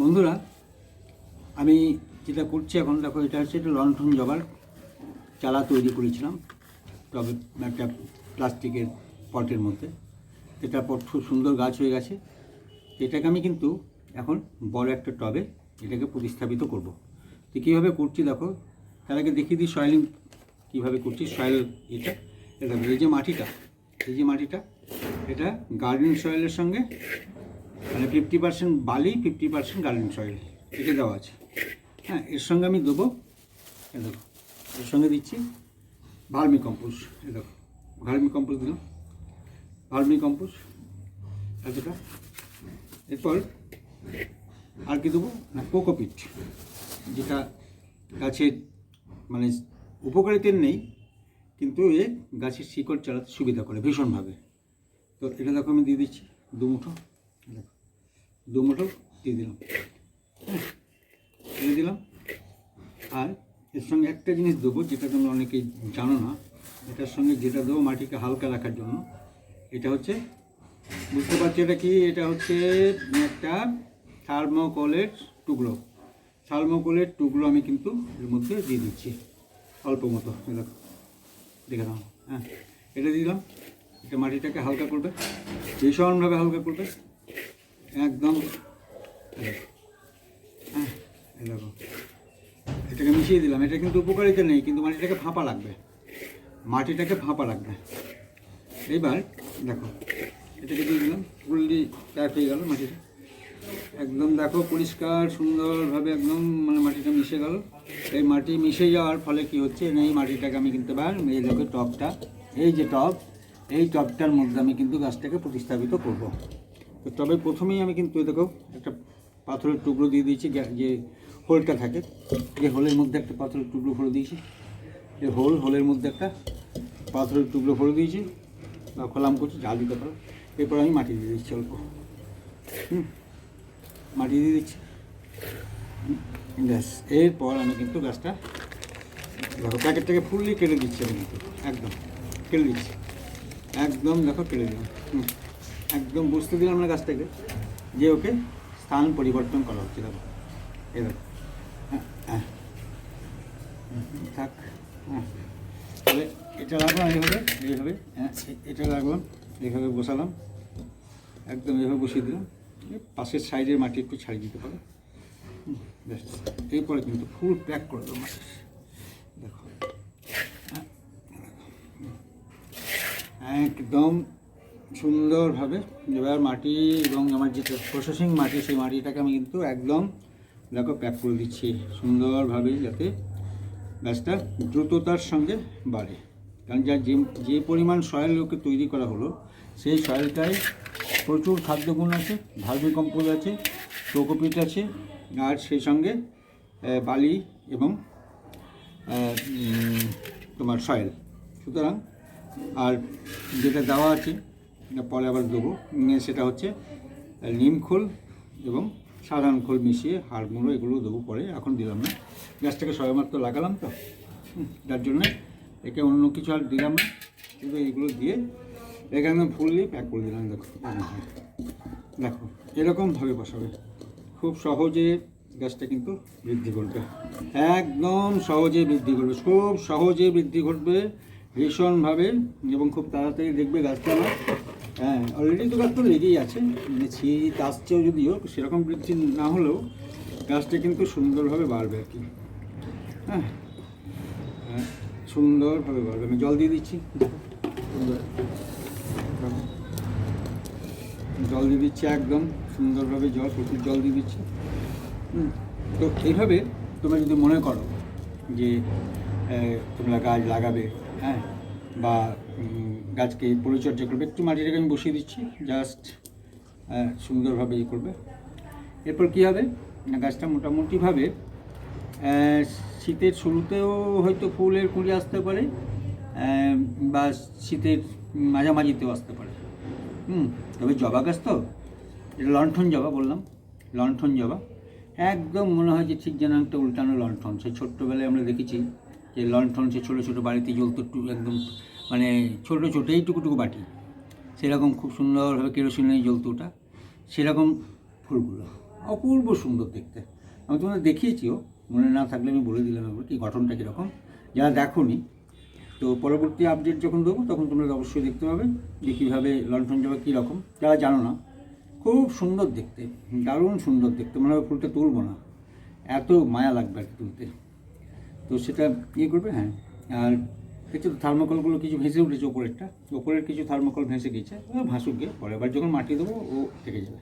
বন্ধুরা, আমি যেটা করছি এখন, দেখো, এটা হচ্ছে একটা লণ্ঠন জবার চালা তৈরি করেছিলাম, তবে একটা প্লাস্টিকের পটের মধ্যে। এটা পট খুব সুন্দর গাছ হয়ে গেছে। এটাকে আমি কিন্তু এখন বড় একটা টবে এটাকে প্রতিস্থাপিত করব। তো কীভাবে করছি দেখো, তার আগে দেখিয়ে দিই সয়েলিং কীভাবে করছি। সয়েল এটা এটা এই যে মাটিটা, এই যে মাটিটা, এটা গার্ডেন সয়েলের সঙ্গে মানে ফিফটি পার্সেন্ট বালি ফিফটি পার্সেন্ট গার্ডেন সয়েল এটা দেওয়া আছে। হ্যাঁ এর সঙ্গে আমি দেবো দেখো, এর সঙ্গে দিচ্ছি ভার্মি কম্পোস্ট দেখো ভার্মি কম্পোস্ট দিলাম ভার্মি কম্পোস্ট এতটা। এরপর আর কি দেবো? না কোকোপিট যেটা গাছের মানে উপকারিতার নেই, কিন্তু এ গাছের শিকড় চালাতে সুবিধা করে ভীষণভাবে। তো এটা দেখো আমি দিয়ে দিচ্ছি দু মুঠো দেখো দু মুঠো দিয়ে দিলাম। দিয়ে দিলাম। আর এর সঙ্গে একটা জিনিস দেবো, যেটা তোমরা অনেকেই জানো না। এটার সঙ্গে যেটা দেবো মাটিকে হালকা রাখার জন্য। এটা হচ্ছে, বুঝতে পারছি এটা কি? এটা হচ্ছে একটা থার্মোকলের টুকরো। থার্মোকলের টুকরো আমি কিন্তু এর মধ্যে দিয়ে দিচ্ছি। অল্প মতো দেখো। দেখে নাও হ্যাঁ। এটা দিয়ে দিলাম। এটা মাটিটাকে হালকা করবে। ভীষণভাবে হালকা করবে। একদম। দেখো। এটাকে মিশিয়ে দিলাম। এটা কিন্তু উপকারিতা নেই, কিন্তু মাটিটাকে ফাঁপা লাগবে। মাটিটাকে ফাঁপা লাগবে। এইবার দেখো, এটাকে দিয়ে দিলাম। ফুললি প্যাক হয়ে গেল মাটিটা। একদম দেখো পরিষ্কার, সুন্দরভাবে একদম মানে মাটিটা মিশে গেল। এই মাটি মিশে যাওয়ার ফলে কি হচ্ছে, এই মাটিটাকে আমি কিন্তু এবার এই দেখো টবটা এই যে টব এই টবটার মধ্যে আমি কিন্তু গাছটাকে প্রতিস্থাপিত করব। তো তবে প্রথমেই আমি কিন্তু দেখো, একটা পাথরের টুকরো দিয়ে দিয়েছি যে হোলটা থাকে এই হোলের মধ্যে একটা পাথরের টুকরো ভরে দিয়েছি। যে হোল, হোলের মধ্যে একটা পাথরের টুকরো ভরে দিয়েছি। বা খোলাম করছি জাল দিতে পারো। এরপর আমি মাটি দিয়ে দিচ্ছি অল্প। হুম, মাটি দিয়ে দিচ্ছি। ব্যাস, এরপর আমি কিন্তু গাছটা দেখো, প্যাকেটটাকে ফুললি কেটে দিচ্ছি আমি কিন্তু, একদম। কেটে দিচ্ছি। একদম দেখো, কেটে দিলাম। হুম। একদম বুঝতে দিলাম না থেকে যে ওকে স্থান পরিবর্তন করা হচ্ছে দেখো। দেখো হ্যাঁ হ্যাঁ। থাক হ্যাঁ। এটা রাখলাম এইভাবে এইভাবে হ্যাঁ এটা রাখলাম এইভাবে বসালাম। একদম এইভাবে বসিয়ে দিলাম। পাশের সাইডের মাটি একটু ছাড়িয়ে দিতে পারো। এরপরে কিন্তু ফুল প্যাক করে দেবো মাটি দেখো হ্যাঁ, একদম সুন্দরভাবে এবার মাটি এবং আমার যেটা প্রসেসিং মাটি, সেই মাটিটাকে আমি কিন্তু একদম দেখো প্যাক করে দিচ্ছি সুন্দরভাবে যাতে গাছটা দ্রুততার সঙ্গে বাড়ে। কারণ যা যে যে পরিমাণ সয়েল ওকে তৈরি করা হলো, সেই সয়েলটায় প্রচুর খাদ্যগুণ আছে, ভার্মি কম্পোজ আছে কোকোপিট আছে, আর সেই সঙ্গে বালি এবং তোমার সয়েল সুতরাং, আর যেটা দেওয়া আছে এটা পরে আবার দেবো। সেটা হচ্ছে, নিম খোল এবং সাধারণ খোল মিশিয়ে হাড় গুঁড়ো এগুলো দেবো পরে, এখন দিলাম না। গাছটাকে সবেমাত্র লাগালাম তো। যার জন্যে একে অন্য কিছু আর দিলাম না। কিন্তু এইগুলো দিয়ে এখানে একদম ফুললি প্যাক করে দিলাম, দেখো। দেখো এরকমভাবে বসাবে। খুব সহজে গাছটা কিন্তু বৃদ্ধি করবে। একদম সহজে বৃদ্ধি করবে, খুব সহজে বৃদ্ধি ঘটবে ভীষণভাবে এবং খুব তাড়াতাড়ি দেখবে গাছটা হ্যাঁ অলরেডি তো গাছ তো লেগেই আছে। মানে শীত আসছেও যদিও, সেরকম বৃদ্ধি না হলেও গাছটা কিন্তু সুন্দরভাবে বাড়বে আর কি। হ্যাঁ হ্যাঁ সুন্দরভাবে বাড়বে। আমি জল দিয়ে দিচ্ছি। জল দিয়ে দিচ্ছি একদম, সুন্দরভাবে জল, প্রচুর জল দিয়ে দিচ্ছি। তো এইভাবে তোমরা যদি মনে করো যে তোমরা গাছ লাগাবে হ্যাঁ বা গাছকে পরিচর্যা করবে। একটু মাটিটাকে আমি বসিয়ে দিচ্ছি জাস্ট সুন্দরভাবে ই করবে। এরপর কী হবে? গাছটা মোটামুটিভাবে শীতের শুরুতেও হয়তো ফুলের কুঁড়ি আসতে পারে বা শীতের মাঝামাঝিতেও আসতে পারে। হুম, তবে জবা গাছ তো, এটা লণ্ঠন জবা বললাম, লণ্ঠন জবা। একদম মনে হয় যে ঠিক যেন একটা উল্টানো লণ্ঠন। সেই ছোট্টবেলায় আমরা দেখেছি যে লণ্ঠন সে ছোটো ছোটো বাড়িতে জ্বলতো একদম মানে ছোটো ছোটো এইটুকুটুকু বাটি। সেরকম খুব সুন্দরভাবে কেরোসিনে জ্বলতো ওটা সেরকম ফুলগুলো। অপূর্ব সুন্দর দেখতে। আমি তোমাদের দেখিয়েছিও, মনে না থাকলে আমি বলে দিলাম একবার কি গঠনটা কীরকম। যারা দেখোনি, তো পরবর্তী আপডেট যখন দেবো, তখন তোমরা অবশ্যই দেখতে পাবে যে কীভাবে লন্ঠন জবা কীরকম। যারা জানো না, খুব সুন্দর দেখতে, দারুণ সুন্দর দেখতে। মনে হয় ফুলটা তুলবো না। এত মায়া লাগবে আর কি তুলতে। তো সেটা ইয়ে করবে হ্যাঁ আর দেখছ তো থার্মোকলগুলো কিছু ভেসে উঠেছে ওপরেরটা, ওপরের কিছু থার্মোকল ভেসে গেছে ভাসুক গিয়ে পরের বার যখন মাটি দেবো, ও থেকে যাবে।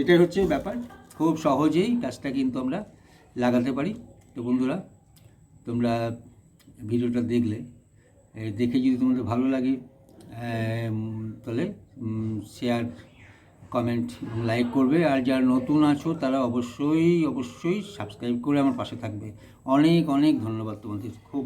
এটাই হচ্ছে ব্যাপার। খুব সহজেই গাছটা কিন্তু আমরা লাগাতে পারি। তো বন্ধুরা, তোমরা ভিডিওটা দেখলে দেখে যদি তোমাদের ভালো লাগে তাহলে শেয়ার কমেন্ট লাইক করবে। আর যারা নতুন আছো, তারা অবশ্যই অবশ্যই সাবস্ক্রাইব করে আমার পাশে থাকবে। অনেক অনেক ধন্যবাদ তোমাদের। খুব